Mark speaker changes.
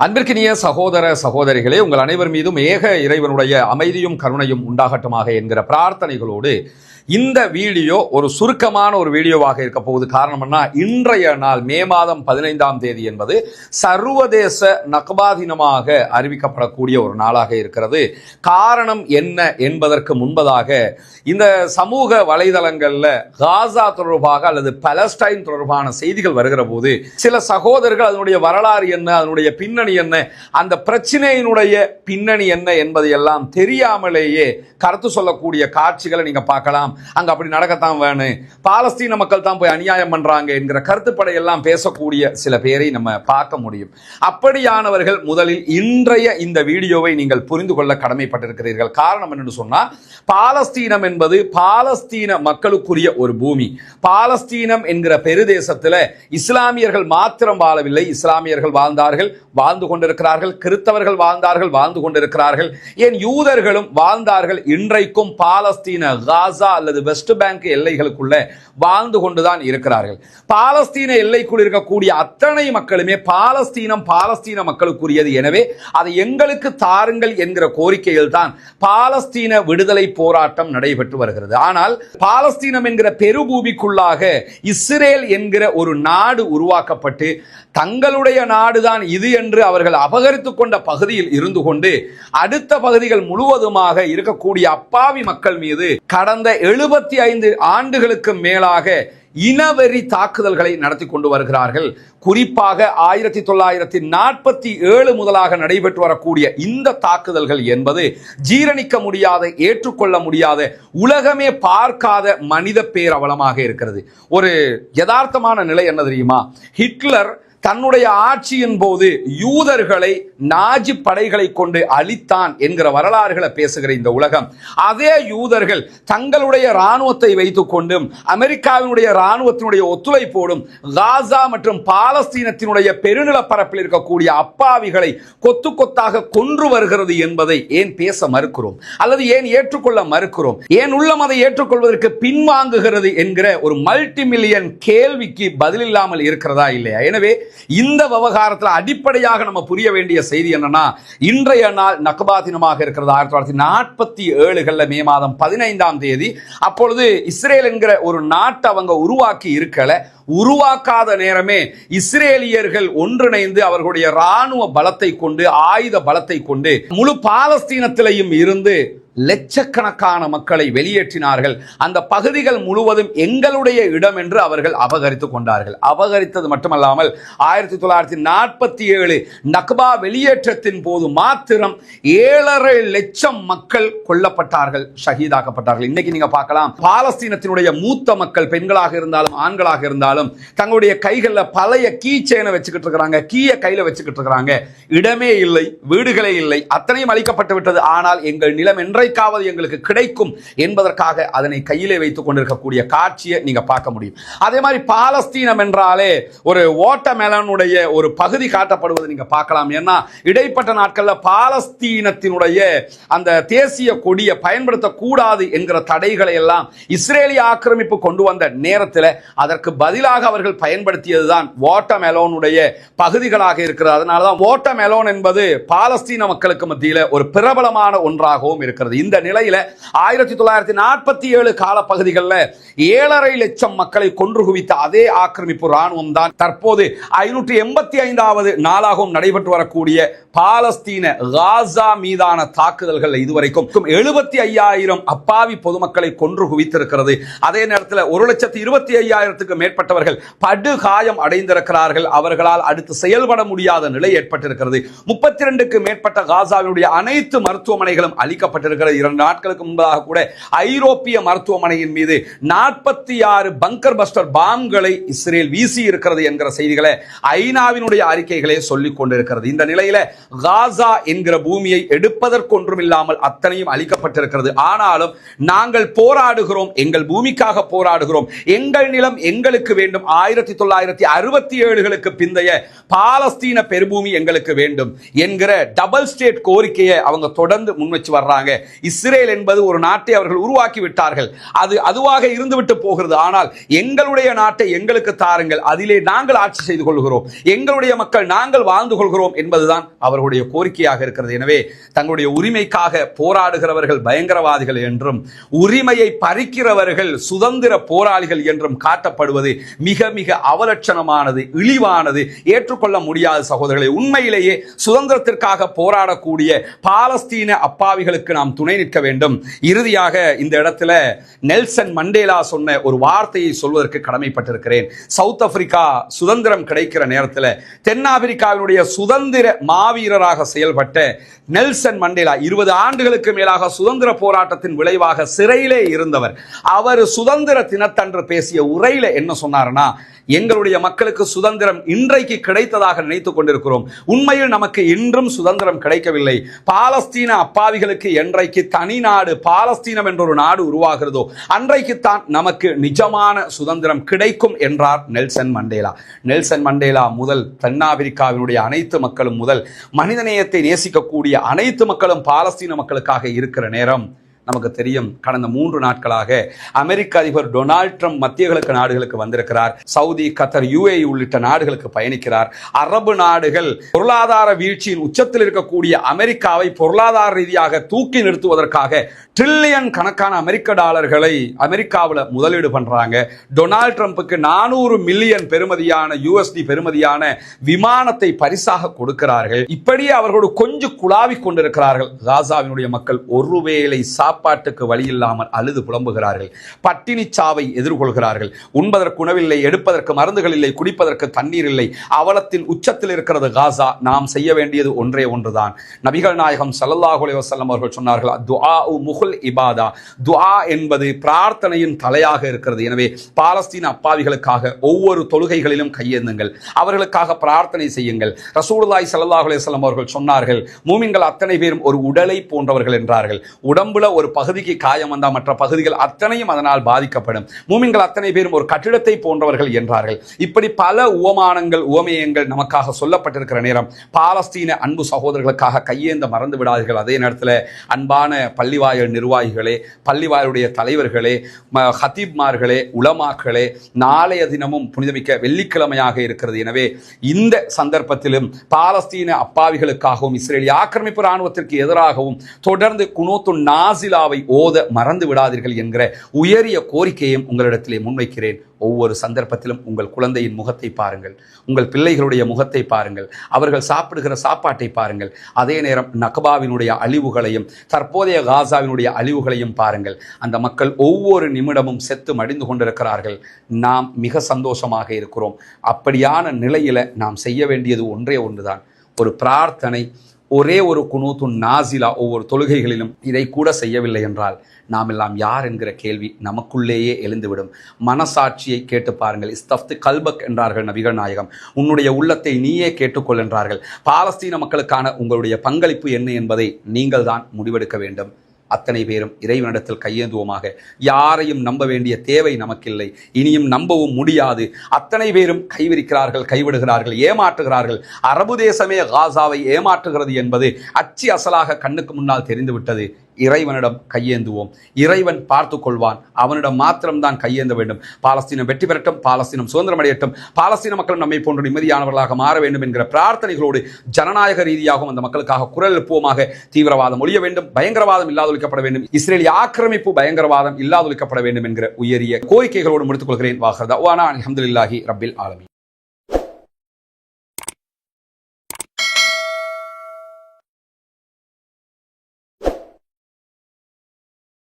Speaker 1: அன்பிற்கினிய சகோதர சகோதரிகளே உங்கள் அனைவர் மீதும் ஏக இறைவனுடைய அமைதியும் கருணையும் உண்டாகட்டுமாக என்கிற பிரார்த்தனைகளோடு இந்த வீடியோ ஒரு சுருக்கமான ஒரு வீடியோவாக இருக்க போகுது. காரணம்னா இன்றைய நாள் மே மாதம் பதினைந்தாம் தேதி என்பது சர்வதேச நக்பா தினமாக அறிவிக்கப்படக்கூடிய ஒரு நாளாக இருக்கிறது. காரணம் என்ன என்பதற்கு முன்பதாக இந்த சமூக வலைதளங்களில் காசா தொடர்பாக அல்லது பலஸ்டைன் தொடர்பான செய்திகள் வருகிற போது சில சகோதரர்கள் அதனுடைய வரலாறு என்ன அதனுடைய பின்னணி என்ன அந்த பிரச்சனையினுடைய பின்னணி என்ன என்பதையெல்லாம் தெரியாமலேயே கருத்து சொல்லக்கூடிய காட்சிகளை நீங்கள் பார்க்கலாம். அங்க அப்படி நடக்கத்தான் வேணும் பாலஸ்தீன மக்கள் தான் போய் அநியாயம் பண்றாங்க என்கிற கருத்துப்படை எல்லாம் பேசக்கூடிய சில பேரை நம்ம பார்க்க முடியும். அப்படியானவர்கள் முதலில் இன்றைய இந்த வீடியோவை நீங்கள் புரிந்து கொள்ள கடமைப்பட்டிருக்கிறீர்கள். காரணம் என்னன்னு சொன்னா பாலஸ்தீனம் என்பது பாலஸ்தீன மக்களுக்குரிய ஒரு பூமி. பாலஸ்தீனம் என்கிற பெருதேசத்தில் இஸ்லாமியர்கள் மாத்திரம் வாழவில்லை. இஸ்லாமியர்கள் வாழ்ந்தார்கள் வாழ்ந்து கொண்டிருக்கிறார்கள் கிறித்தவர்கள் வாழ்ந்தார்கள் வாழ்ந்து கொண்டிருக்கிறார்கள். ஏன் யூதர்களும் வாழ்ந்தார்கள். இன்றைக்கும் பாலஸ்தீன காசா அல்லது அல்லது வெஸ்ட் பேங்க் எல்லைகளுக்குள்ள வாழ்ந்து கொண்டுதான் இருக்கிறார்கள். பாலஸ்தீன எல்லைக்குள் இருக்கக்கூடிய அத்தனை மக்களுமே பாலஸ்தீனம் பாலஸ்தீன மக்களுக்குரியது. எனவே அதை எங்களுக்கு தாருங்கள் என்கிற கோரிக்கையில் தான் பாலஸ்தீன விடுதலை போராட்டம் நடைபெற்று வருகிறது. ஆனால் பாலஸ்தீனம் என்கிற பெருபூமிக்குள்ளாக இஸ்ரேல் என்கிற ஒரு நாடு உருவாக்கப்பட்டு தங்களுடைய நாடுதான் இது என்று அவர்கள் அபகரித்துக் கொண்ட பகுதியில் இருந்து கொண்டு அடுத்த பகுதிகள் முழுவதுமாக இருக்கக்கூடிய அப்பாவி மக்கள் மீது கடந்த எழுபத்தி ஐந்து ஆண்டுகளுக்கு மேலாக இனவெறி தாக்குதல்களை நடத்தி கொண்டு வருகிறார்கள். குறிப்பாக ஆயிரத்தி தொள்ளாயிரத்தி நாற்பத்தி ஏழு முதலாக நடைபெற்று வரக்கூடிய இந்த தாக்குதல்கள் என்பது ஜீரணிக்க முடியாத ஏற்றுக்கொள்ள முடியாத உலகமே பார்க்காத மனித பேரவலமாக இருக்கிறது. ஒரு யதார்த்தமான நிலை என்ன தெரியுமா? ஹிட்லர் தன்னுடைய ஆட்சியின் போது யூதர்களை நாஜி படைகளை கொண்டு அழித்தான் என்கிற வரலாறுகளை பேசுகிற இந்த உலகம். அதே யூதர்கள் தங்களுடைய இராணுவத்தை வைத்துக் கொண்டும் அமெரிக்காவினுடைய இராணுவத்தினுடைய ஒத்துழைப்போடும் காசா மற்றும் பாலஸ்தீனத்தினுடைய பெருநிலப்பரப்பில் இருக்கக்கூடிய அப்பாவிகளை கொத்து கொத்தாக கொன்று வருகிறது என்பதை ஏன் பேச மறுக்கிறோம்? அல்லது ஏன் ஏற்றுக்கொள்ள மறுக்கிறோம்? ஏன் உள்ளம் அதை ஏற்றுக்கொள்வதற்கு பின்வாங்குகிறது என்கிற ஒரு மல்டி மில்லியன் கேள்விக்கு பதிலில்லாமல் இருக்கிறதா இல்லையா? எனவே இந்த விவகாரத்தில் அடிப்படையாக நம்ம புரிய வேண்டிய செய்தி என்னன்னா இன்றைய நாள் நக்பா தினமாக இருக்கிறது. ஆயிரத்தி தொள்ளாயிரத்தி நாற்பத்தி ஏழுகளில் மே மாதம் பதினைந்தாம் தேதி. அப்பொழுது இஸ்ரேல் என்கிற ஒரு நாட்டை அவங்க உருவாக்கி இருக்கல. உருவாக்காத நேரமே இஸ்ரேலியர்கள் ஒன்றிணைந்து அவர்களுடைய ராணுவ பலத்தை கொண்டு ஆயுத பலத்தை கொண்டு முழு பாலஸ்தீனத்திலையும் இருந்து லட்சக்கணக்கான மக்களை வெளியேற்றினார்கள். அந்த பகுதிகள் முழுவதும் எங்களுடைய இடம் என்று அவர்கள் அபகரித்துக் கொண்டார்கள். அபகரித்தது மட்டுமல்லாமல் ஆயிரத்தி தொள்ளாயிரத்தி நாற்பத்தி ஏழு நக்பா வெளியேற்றத்தின் போது மாத்திரம் ஏழரை லட்சம் மக்கள் கொல்லப்பட்டார்கள் ஷஹீதாக்கப்பட்டார்கள். இன்னைக்கு நீங்க பார்க்கலாம் பாலஸ்தீனத்தினுடைய மூத்த மக்கள் பெண்களாக இருந்தாலும் ஆண்களாக இருந்தாலும் தங்களுடைய கைகளில் பழைய கீ சேனை வச்சுக்கிட்டு இருக்கிறாங்க கீயை கையில் வச்சுக்கிட்டு இருக்கிறாங்க. இடமே இல்லை வீடுகளே இல்லை அத்தனையும் அளிக்கப்பட்டு விட்டது. ஆனால் எங்கள் நிலம் என்றை என்றைக்காவது எங்களுக்கு கிடைக்கும் என்பதற்காக அதனை கையிலே வைத்துக் கொண்டிருக்கக்கூடிய காட்சியை நீங்க பார்க்க முடியும். அதே மாதிரி பாலஸ்தீனம் என்றாலே ஒரு ஓட்டமெலனுடைய ஒரு பகுதி காட்டப்படுவது நீங்க பார்க்கலாம். ஏன்னா இடைப்பட்ட நாட்கள்ல பாலஸ்தீனத்தினுடைய அந்த தேசிய கொடியை பயன்படுத்தக்கூடாது என்கிற தடைகளை எல்லாம் இஸ்ரேலிய ஆக்கிரமிப்பு கொண்டு வந்த நேரத்தில் அதற்கு பதிலாக அவர்கள் பயன்படுத்தியதுதான் ஓட்டமெலோனுடைய பகுதிகளாக இருக்கிறது. அதனால தான் ஓட்டமெலோன் என்பது பாலஸ்தீன மக்களுக்கு மத்தியில் ஒரு பிரபலமான ஒன்றாகவும் இருக்கிறது. இந்த நிலையில ஆயிரத்தி தொள்ளாயிரத்தி நாற்பத்தி ஏழு காலப்பகுதிகளில் ஏழரை லட்சம் மக்களை கொன்று குவித்த அதே ஆக்கிரமிப்பு ராணுவம் தான் தற்போது ஐநூற்றி எண்பத்தி ஐந்தாவது நாளாகவும் நடைபெற்று வரக்கூடிய பாலஸ்தீன காசா மீதான தாக்குதல்கள் இதுவரைக்கும் எழுபத்தி ஐயாயிரம் அப்பாவி பொதுமக்களை கொன்று குவித்திருக்கிறது. அதே நேரத்தில் ஒரு லட்சத்தி இருபத்தி ஐயாயிரத்துக்கு மேற்பட்டவர்கள் படுகாயம் அடைந்திருக்கிறார்கள். அவர்களால் அடுத்து செயல்பட முடியாத நிலை ஏற்பட்டிருக்கிறது. முப்பத்தி ரெண்டுக்கு மேற்பட்ட காசாவினுடைய அனைத்து மருத்துவமனைகளும் அளிக்கப்பட்டிருக்கிறது இரண்டு நாட்களுக்கு முன்பதாக கூட ஐரோப்பிய மருத்துவமனையின் மீது நாற்பத்தி ஆறு பங்கர் பஸ்டர் பாம்களை இஸ்ரேல் வீசி இருக்கிறது என்கிற செய்திகளை ஐநாவினுடைய அறிக்கைகளே சொல்லிக் கொண்டிருக்கிறது. இந்த நிலையில காசா என்கிற பூமியை எடுப்பதற்கொன்றும் இல்லாமல் அத்தனையும் அளிக்கப்பட்டிருக்கிறது ஆனாலும் நாங்கள் போராடுகிறோம் எங்கள் பூமிக்காக போராடுகிறோம். எங்கள் நிலம் எங்களுக்கு வேண்டும். ஆயிரத்தி தொள்ளாயிரத்தி அறுபத்தி ஏழுகளுக்கு பிந்தைய பாலஸ்தீன பெருபூமி எங்களுக்கு வேண்டும் என்கிற டபுள் ஸ்டேட் கோரிக்கையை அவங்க தொடர்ந்து முன் வச்சு வர்றாங்க. இஸ்ரேல் என்பது ஒரு நாட்டை அவர்கள் உருவாக்கி விட்டார்கள் அது அதுவாக இருந்துவிட்டு போகிறது. ஆனால் எங்களுடைய நாட்டை எங்களுக்கு தாருங்கள். அதிலே நாங்கள் ஆட்சி செய்து கொள்கிறோம். எங்களுடைய மக்கள் நாங்கள் வாழ்ந்து கொள்கிறோம் என்பதுதான் அவர்களுடைய கோரிக்கையாக இருக்கிறது. எனவே தங்களுடைய உரிமைக்காக போராடுகிறவர்கள் பயங்கரவாதிகள் என்றும் உரிமையை பறிக்கிறவர்கள் சுதந்திர போராளிகள் என்றும் காட்டப்படுவது மிக மிக அவலட்சணமானது இழிவானது ஏற்றுக்கொள்ள முடியாத சகோதரர்களை. உண்மையிலேயே சுதந்திரத்திற்காக போராடக்கூடிய பாலஸ்தீன அப்பாவிகளுக்கு நாம் துணை நிற்க வேண்டும். இறுதியாக இந்த இடத்துல நெல்சன் மண்டேலா சொன்ன ஒரு வார்த்தையை சொல்வதற்கு கடமைப்பட்டிருக்கிறேன். சவுத் ஆப்பிரிக்கா சுதந்திரம் கிடைக்கிற நேரத்தில் தென்னாப்பிரிக்காவினுடைய சுதந்திர மாவீரராக செயல்பட்ட நெல்சன் மண்டேலா இருபது ஆண்டுகளுக்கு மேலாக சுதந்திர போராட்டத்தின் விளைவாக சிறையிலே இருந்தவர். அவர் சுதந்திர தினத்தன்று பேசிய உரையில என்ன சொன்னார்னா எங்களுடைய மக்களுக்கு சுதந்திரம் இன்றைக்கு கிடைத்ததாக நினைத்துக் கொண்டிருக்கிறோம். உண்மையில் நமக்கு இன்றும் சுதந்திரம் கிடைக்கவில்லை. பாலஸ்தீன அப்பாவிகளுக்கு என்றைக்கு தனி நாடு பாலஸ்தீனம் என்ற ஒரு நாடு உருவாகிறதோ அன்றைக்குத்தான் நமக்கு நிஜமான சுதந்திரம் கிடைக்கும் என்றார் நெல்சன் மண்டேலா. நெல்சன் மண்டேலா முதல் தென்னாப்பிரிக்காவினுடைய அனைத்து மக்களும் முதல் மனிதநேயத்தை நேசிக்கக்கூடிய அனைத்து மக்களும் பாலஸ்தீன மக்களுக்காக இருக்கிற நேரம் நமக்கு தெரியும். கடந்த மூன்று நாட்களாக அமெரிக்க அதிபர் டொனால்ட் ட்ரம்ப் மத்திய கிழக்கு நாடுகளுக்கு வந்திருக்கிறார். சவுதி கத்தர் யுஏ உள்ளிட்ட நாடுகளுக்கு பயணிக்கிறார். அரபு நாடுகள் பொருளாதார வீழ்ச்சியின் உச்சத்தில் இருக்கக்கூடிய அமெரிக்காவை பொருளாதார ரீதியாக தூக்கி நிறுத்துவதற்காக ட்ரில்லியன் கணக்கான அமெரிக்க டாலர்களை அமெரிக்காவில் முதலீடு பண்றாங்க. டொனால்ட் ட்ரம்ப்புக்கு நானூறு மில்லியன் பெறுமதியான யூஎஸ்டி பெறுமதியான விமானத்தை பரிசாக கொடுக்கிறார்கள். இப்படியே அவர்களோடு கொஞ்சம் குழாவி கொண்டிருக்கிறார்கள். காசாவினுடைய மக்கள் ஒருவேளை சாப்பாட்டுக்கு வழி இல்லாமல் அழுது புலம்புகிறார்கள். பட்டினி சாவை எதிர்கொள்கிறார்கள். உண்பதற்கு உணவில்லை எடுப்பதற்கு மருந்துகள் இல்லை குடிப்பதற்கு தண்ணீர் இல்லை. அவலத்தின் உச்சத்தில் இருக்கிறது காசா. நாம் செய்ய வேண்டியது ஒன்றே ஒன்றுதான். நபிகள் நாயகம் ஸல்லல்லாஹு அலைஹி அவர்கள் சொன்னார்கள் துஆ முகுல் இபாதா. துஆ என்பது பிரார்த்தனையின் தலையாக இருக்கிறது. எனவே பாலஸ்தீன அப்பாவிகளுக்காக ஒவ்வொரு தொழுகைகளிலும் கையேந்துங்கள். அவர்களுக்காக பிரார்த்தனை செய்யுங்கள். ரசூலுல்லாய் ஸல்லல்லாஹு அலைஹி அவர்கள் சொன்னார்கள் மூமின்கள் அத்தனை பேரும் ஒரு உடலை போன்றவர்கள் என்றார்கள். உடம்புல ஒரு பகுதிக்கு காயம் வந்தால் மற்ற பகுதிகள் அத்தனையும் அதனால் பாதிக்கப்படும். மூமின்கள் அத்தனை பேரும் ஒரு கட்டிடத்தை போன்றவர்கள் என்றார்கள். இப்படி பல உவமானங்கள் உவமேயங்கள் நமக்காக சொல்லப்பட்டிருக்கிற நேரம். பாலஸ்தீன அன்பு சகோதரர்களுக்காக கையேந்த மறந்து விடாதீர்கள். அதே நேரத்தில் அன்பான பள்ளிவாயல் நிர்வாகிகளே பள்ளிவாயலுடைய தலைவர்களே ஹத்தீப்மார்களே உலமாக்களே நாளைய தினமும் புனிதமிக்க வெள்ளிக்கிழமையாக இருக்கிறது. எனவே இந்த சந்தர்ப்பத்திலும் பாலஸ்தீன அப்பாவிகளுக்காகவும் இஸ்ரேலிய ஆக்கிரமிப்பு ராணுவத்திற்கு எதிராகவும் தொடர்ந்து குனோத்து நாசிலாவை ஓத மறந்து விடாதீர்கள் என்கிற உயரிய கோரிக்கையும் உங்களிடத்திலே முன்வைக்கிறேன். ஒவ்வொரு சந்தர்ப்பத்திலும் உங்கள் குழந்தையின் முகத்தை பாருங்கள். உங்கள் பிள்ளைகளுடைய முகத்தை பாருங்கள். அவர்கள் சாப்பிடுகிற சாப்பாட்டை பாருங்கள். அதே நேரம் நகபாவினுடைய அழிவுகளையும் தற்போதைய காசாவினுடைய அழிவுகளையும் பாருங்கள். அந்த மக்கள் ஒவ்வொரு நிமிடமும் செத்து மடிந்து கொண்டிருக்கிறார்கள். நாம் மிக சந்தோஷமாக இருக்கிறோம். அப்படியான நிலையில நாம் செய்ய வேண்டியது ஒன்றே ஒன்றுதான். ஒரு பிரார்த்தனை ஒரே ஒரு குனூத்து நாசிலா ஒவ்வொரு தொழுகைகளிலும் இதை கூட செய்யவில்லை என்றால் நாம் எல்லாம் யார் என்கிற கேள்வி நமக்குள்ளேயே எழுந்துவிடும். மனசாட்சியை கேட்டு பாருங்கள். இஸ்தப்து கல்பக் என்றார்கள் நபிகள் நாயகம். உன்னுடைய உள்ளத்தை நீயே கேட்டுக்கொள் என்றார்கள். பாலஸ்தீன மக்களுக்கான உங்களுடைய பங்களிப்பு என்ன என்பதை நீங்கள் தான் முடிவெடுக்க வேண்டும். அத்தனை பேரும் இறைவனிடத்தில் கையேந்துவோமாக. யாரையும் நம்ப வேண்டிய தேவை நமக்கில்லை. இனியும் நம்பவும் முடியாது. அத்தனை பேரும் கைவிரிக்கிறார்கள் கைவிடுகிறார்கள் ஏமாற்றுகிறார்கள். அரபு தேசமே காசாவை ஏமாற்றுகிறது என்பது அச்சு அசலாக கண்ணுக்கு முன்னால் தெரிந்துவிட்டது. இறைவனிடம் கையேந்துவோம். இறைவன் பார்த்து கொள்வான் அவனிடம் மாத்திரம்தான் கையேந்த வேண்டும். பாலஸ்தீனம் வெற்றி பெறட்டும் பாலஸ்தீனம் சுதந்திரம் அடையட்டும். பாலஸ்தீன மக்களும் நம்மை போன்ற நிம்மதியானவர்களாக மாற வேண்டும் என்கிற பிரார்த்தனைகளோடு ஜனநாயக ரீதியாகவும் அந்த மக்களுக்காக குரல் எழுப்புவோமாக தீவிரவாதம் ஒழிய வேண்டும் பயங்கரவாதம் இல்லாதொழிக்கப்பட வேண்டும் இஸ்ரேலிய ஆக்கிரமிப்பு பயங்கரவாதம் இல்லாதொழிக்கப்பட வேண்டும் என்கிற உயரிய கோரிக்கைகளோடு முடித்துக் கொள்கிறேன். வாஹர்தா அலமதுல்லாஹி ரபில் ஆலமி